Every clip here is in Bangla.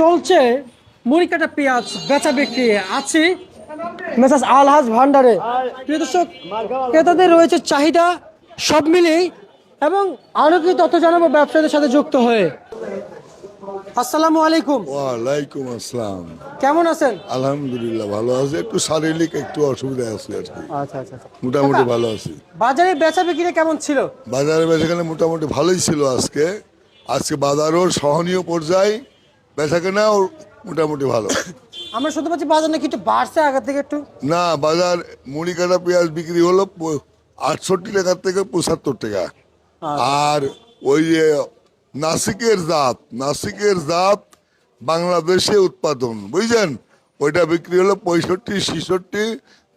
চলছে মুড়ি কাটা পেঁয়াজ বেচা বিক্রি। আছে মেসাজ আলহাজ ভান্ডারে। প্রিয় দর্শক ক্রেতাদের রয়েছে চাহিদা সব মিলেই এবং আরও কি তথ্য জানাব ব্যবসায়ীদের সাথে যুক্ত হয়ে। আসসালামু আলাইকুম। ওয়ালাইকুম আসসালাম। কেমন আছেন? আলহামদুলিল্লাহ ভালো আছে। একটু শারীরিক একটু অসুবিধা আছে আর কি। আচ্ছা আচ্ছা আচ্ছা। মোটামুটি ভালো আছি। বাজারে বেচা বিক্রি কেমন ছিল? বাজারে বেচাকেনা মোটামুটি ভালোই ছিল আজকে। আজকে বাজারও সহনীয় পর্যায়ে। বেচাকেনাও মোটামুটি ভালো। আমরা শুনতে পাচ্ছি বাজার নাকি একটু বাড়ছে আগের থেকে একটু? না বাজার মুড়ি কাটা পেঁয়াজ বিক্রি হলো আটষট্টি টাকার থেকে পঁচাত্তর টাকা। আর ওই যে নাসিকের জাত নাসিকের জাত বাংলাদেশে উৎপাদন বুঝছেন ওইটা বিক্রি হলো পঁয়ষট্টি ছেষট্টি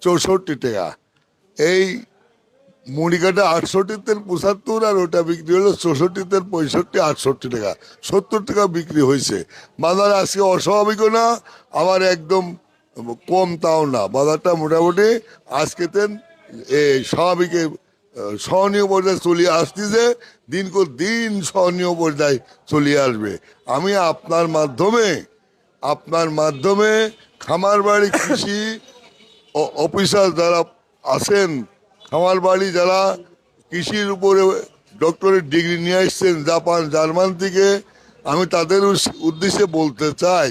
চৌষট্টি টাকা। এই মুড়ি কাটা আটষট্টিতে পঁচাত্তর আর ওটা বিক্রি হলো চৌষট্টিতে পঁয়ষট্টি, আটষট্টি টাকা। সত্তর টাকা বিক্রি হয়েছে। বাজার আজকে অস্বাভাবিকও না, আবার একদম কম তাও না। বাজারটা মোটামুটি আজকে তেন এই স্বাভাবিকে সহনীয় পর্যায়ে চলিয়ে আসতেছে। দিন কর দিন সহনীয় পর্যায়ে চলিয়ে আসবে। আমি আপনার মাধ্যমে আপনার মাধ্যমে খামার বাড়ি কৃষি অফিসার যারা আছেন খামার বাড়ি যারা কৃষির উপরে ডক্টরেট ডিগ্রি নিয়ে আসছেন জাপান, জার্মান থেকে, আমি তাদের উদ্দেশ্যে বলতে চাই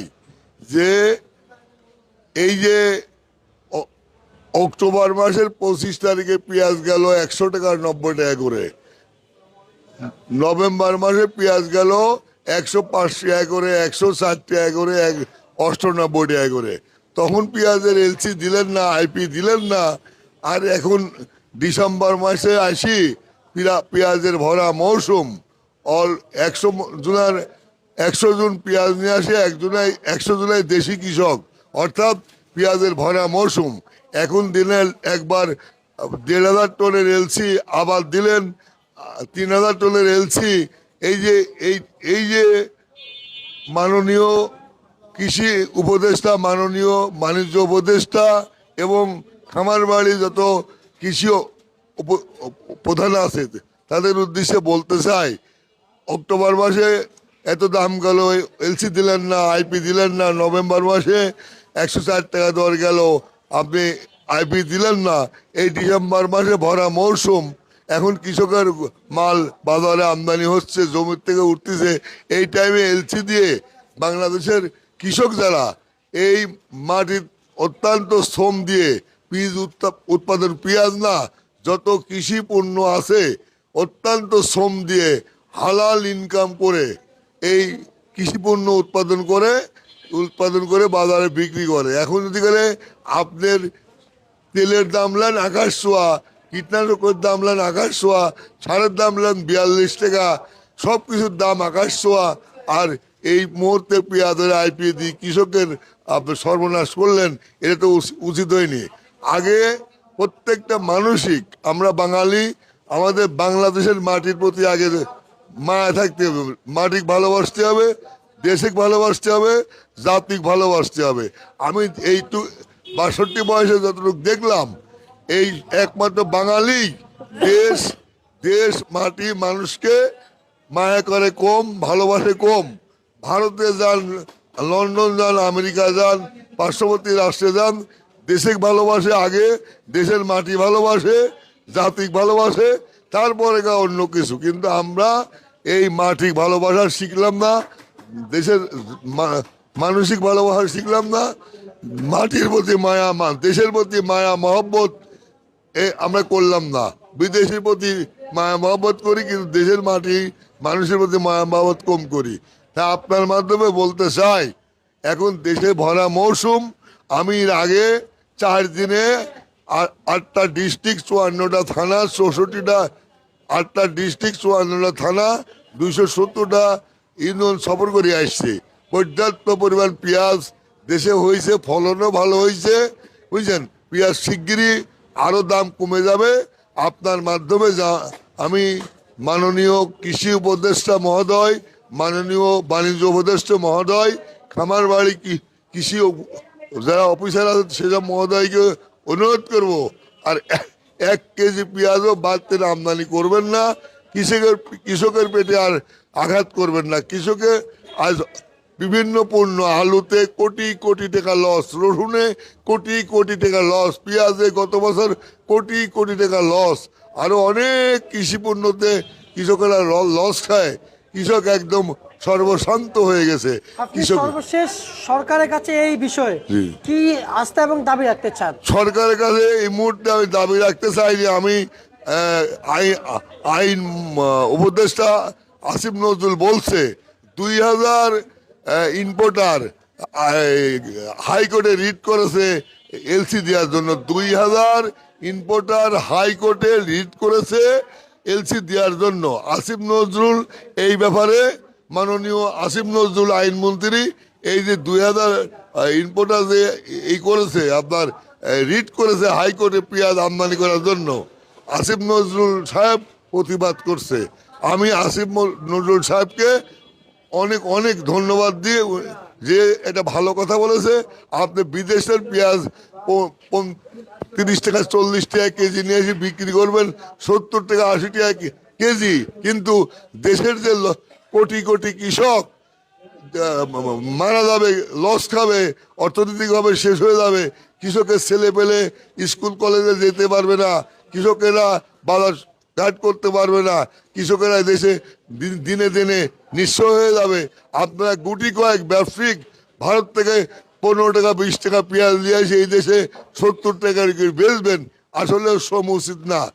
যে এই যে অক্টোবর মাসের পঁচিশ তারিখে পেঁয়াজ গেল একশো টাকা নব্বই টাকা করে। নভেম্বর মাসে পেঁয়াজ গেল একশো পাঁচ টাকা করে, একশো ষাট টাকা করে, এক অষ্টানব্বই টাকা করে। তখন পেঁয়াজের এলসি দিলেন না, আইপি দিলেন না, আর এখন ডিসেম্বর মাসে আসি পেঁয়াজের ভরা মৌসুম। অল একশো জুনের একশো জন পেঁয়াজ নিয়ে আসে, এক একজনাই একশো জনাই দেশি কৃষক। অর্থাৎ পেঁয়াজের ভরা মৌসুম। এখন দিলেন একবার দেড় হাজার টনের এলসি আবার দিলেন, তিন হাজার টনের এলসি। এই যে, এই এই যে মাননীয় কৃষি উপদেষ্টা, মাননীয় বাণিজ্য উপদেষ্টা এবং খামার বাড়ি যত কৃষি প্রধান আছে। তাদের উদ্দেশ্যে বলতে চাই, অক্টোবর মাসে এত দাম গেল, এলসি দিলেন না আইপি দিলেন না, নভেম্বর মাসে একশো ষাট টাকা দর গেল, আপনি আইপি দিলেন না, এই ডিসেম্বর মাসে ভরা মৌসুম এখন কৃষকের মাল বাজারে আমদানি হচ্ছে, জমির থেকে উঠতেছে, এই টাইমে এলসি দিয়ে বাংলাদেশের কৃষক যারা, এই মাটির অত্যন্ত শ্রম দিয়ে বীজ উৎপা- উৎপাদন পেঁয়াজ না, যত কৃষি পণ্য আছে, অত্যন্ত শ্রম দিয়ে হালাল ইনকাম করে এই কৃষি পণ্য উৎপাদন করে উৎপাদন করে বাজারে বিক্রি করে। এখন যদি করে আপনার তেলের দাম নেন আকাশ ছোঁয়া, কীটনাশকের দাম নেন আকাশ ছোঁয়া, সারের দাম নেন বিয়াল্লিশ টাকা সব কিছুর দাম আকাশ ছোঁয়া, আর এই মুহূর্তে পেঁয়াজের আইপি দিয়ে কৃষকের আপনি সর্বনাশ করলেন, এটা তো উচিত হয়নি। আগে প্রত্যেকটা মানসিক আমরা বাঙালি, আমাদের বাংলাদেশের মাটির প্রতি আগে মায়া থাকতে হবে। মাটিক ভালোবাসতে হবে, দেশিক ভালোবাসতে হবে, জাতিক ভালোবাসতে হবে। আমি এইটু বাষট্টি বয়সে যতটুকু দেখলাম, এই একমাত্র বাঙালি দেশ দেশ, মাটি, মানুষকে মায়া করে কম, ভালোবাসে কম। ভারতে যান, লন্ডন যান, আমেরিকা যান, পার্শ্ববর্তী রাষ্ট্রে যান দেশিক ভালোবাসে আগে, দেশের মাটি ভালোবাসে, জাতিক ভালোবাসে, তারপরে অন্য কিছু। কিন্তু আমরা এই মাটি ভালোবাসা শিখলাম না, দেশের মানসিক ভালোবাসা শিখলাম না, মাটির প্রতি মায়া দেশের প্রতি মায়া, মহব্বত, এ আমরা করলাম না। বিদেশের প্রতি মায়া, মহব্বত করি, কিন্তু দেশের মাটি, মানুষের প্রতি মায়া, মহব্বত কম করি। তা আপনার মাধ্যমে বলতে চাই, এখন দেশে ভরা মৌসুম আমি আগে চার দিনে আটটা ডিস্ট্রিক্ট চুয়ান্নটা থানা, চৌষট্টিটা আটটা ডিস্ট্রিক্ট চুয়ান্নটা থানা, দুইশো সত্তরটা ইউনিয়ন সফর করে আসছে। পর্যাপ্ত পরিমাণ পেঁয়াজ দেশে হয়েছে, ফলনও ভালো হয়েছে, বুঝছেন? পেঁয়াজ শিগগিরই আরও দাম কমে যাবে। আপনার মাধ্যমে যা আমি মাননীয় কৃষি উপদেষ্টা মহোদয়, মাননীয় বাণিজ্য উপদেষ্টা মহোদয় খামার বাড়ি কৃষি যারা অফিসার আছে সেসব মহোদয়কে অনুরোধ করব। আর এক- কেজি পেঁয়াজও বাড়তে আমদানি করবেন না। কৃষকের কৃষকের পেটে আর আঘাত করবেন না। কৃষকের আজ বিভিন্ন পণ্য, আলুতে কোটি কোটি টাকা লস রসুনে কোটি কোটি টাকা লস পেঁয়াজে গত বছর কোটি কোটি টাকা লস আরও অনেক কৃষি পণ্যতে কৃষকেরা লস খায়। কৃষক একদম সর্বশান্ত হয়ে গেছে সর্বশেষ সরকারের কাছে এই বিষয়ে কি আস্থা এবং দাবি রাখতে চান? সরকারের কাছে এই মুহূর্তে আমি দাবি রাখতে চাই যে আমি আইন আইন উপদেষ্টা আসিফ নজরুল বলছে দুই হাজার ইম্পোর্টার হাইকোর্টে রিট করেছে এলসি দেওয়ার জন্য। দুই হাজার ইম্পোর্টার হাইকোর্টে রিট করেছে এলসি দেওয়ার জন্য। আসিফ নজরুল এই ব্যাপারে মাননীয় আসিফ নজরুল আইনমন্ত্রী এই যে দুই হাজার ইম্পোর্টার যে এই করেছে, আপনার রিট করেছে হাইকোর্টে পেঁয়াজ আমদানি করার জন্য। আসিফ নজরুল সাহেব প্রতিবাদ করছে। আমি আসিফ নজরুল সাহেবকে অনেক অনেক ধন্যবাদ দিয়ে যে এটা ভালো কথা বলেছে। আপনি বিদেশের পেঁয়াজ তিরিশ টাকা, চল্লিশ টাকা কেজি নিয়ে এসে বিক্রি করবেন, সত্তর টাকা, আশি টাকা কেজি। কিন্তু দেশের যে কোটি কোটি কৃষক মারা যাবে লস খাবে, অর্থনৈতিকভাবে শেষ হয়ে যাবে। কৃষকের ছেলে পেলে স্কুল কলেজে যেতে পারবে না। কৃষকেরা বাজার ঘাট করতে পারবে না। কৃষকেরা দেশে দিন- দিনে নিঃস্ব হয়ে যাবে। আপনারা গুটি কয়েক ব্যবসায়িক ভারত থেকে পনেরো টাকা, বিশ টাকা পেঁয়াজ নিয়ে এসে এই দেশে সত্তর টাকা বেচবেন। আসলে শ্রম উচিত না।